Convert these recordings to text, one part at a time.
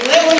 Leo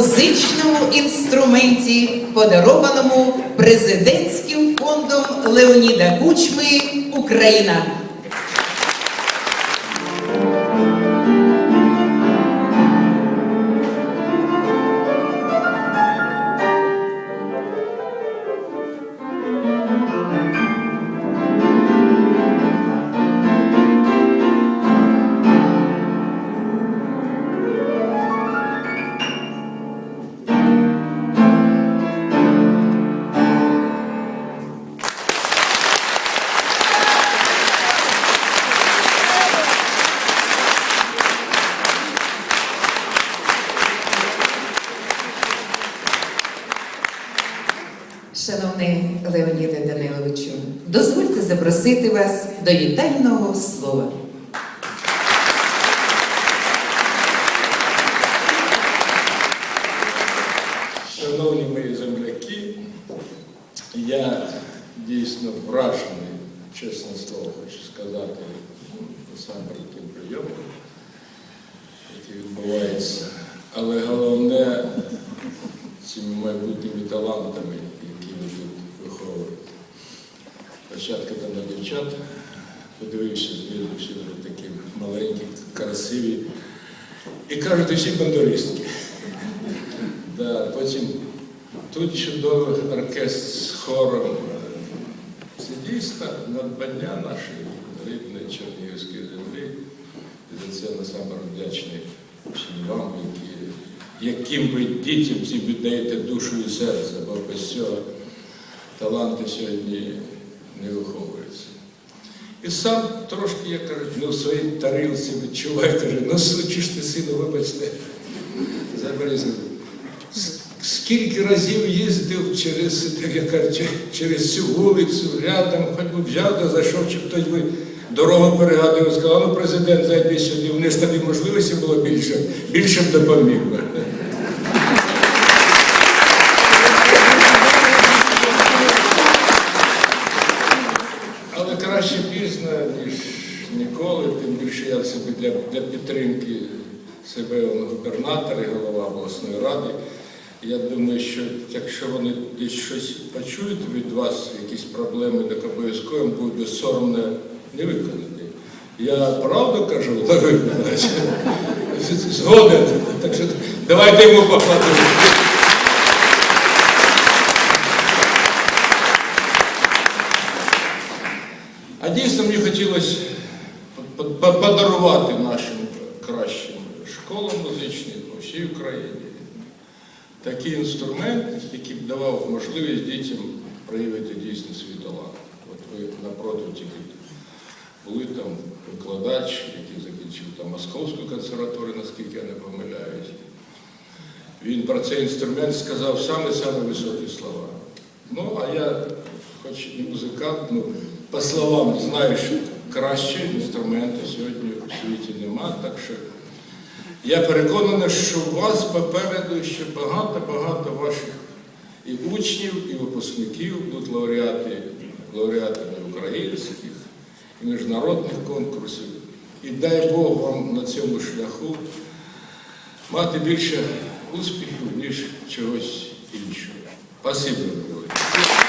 музичному інструменті, подарованому президентським фондом Леоніда Кучми Україна. Шановний Леоніде Даниловичу, дозвольте запросити вас до вітального слова. Шановні мої земляки, я дійсно вражений, чесне слово, хочу сказати, насамперед тим прийомом, який відбувається. Але головне цими майбутніми талантами, які ви тут виховуєте. Спочатку там на дівчат, подивився всі вони такі маленькі, красиві. І кажуть, усі бандуристки. Да, потім тут чудовий оркестр з хором. Це дійсно надбання нашої рідної Чернігівської землі. І за це насамперед вдячний всім вам, які, яким ви дітям ці віддаєте душу і серце, бо без цього таланти сьогодні не виховуються. І сам трошки, як кажуть, не в своїй тарілці відчуваю, каже, ну сучиш ти сину, вибачте, заберізно. Скільки разів їздив через, так я кажу, через цю вулицю, рядом, хоч би взяв, да зайшов, чи хтось би дорогу перегадував, сказав, ну президент, зайди сюди, вони ж тобі можливості було більше, більше б допоміг би. Але краще ніж ніколи, тим більше я собі для, для підтримки себе губернатор і голова обласної ради. Я думаю, що якщо вони десь щось почують від вас, якісь проблеми, так обов'язково буде соромно не виконати. Я правду кажу, Олег Миколаївич? Згоден. Так що давайте йому покладемо. А дійсно по- подарувати нашим кращим школам музичним по всій Україні такий інструмент, який б давав можливість дітям проявити дійсно свій талант. От ви напроти тільки були там викладач, який закінчив там Московську консерваторію, наскільки я не помиляюсь. Він про цей інструмент сказав саме-саме високі слова. Ну, а я, хоч і музикант, ну, по словам знаю, що краще інструменти сьогодні у світі нема. Так що я переконаний, що у вас попереду ще багато-багато ваших і учнів, і випускників будуть лауреати, лауреатами українських і міжнародних конкурсів. І дай Бог вам на цьому шляху мати більше успіхів, ніж чогось іншого. Спасибо, Миколаїв.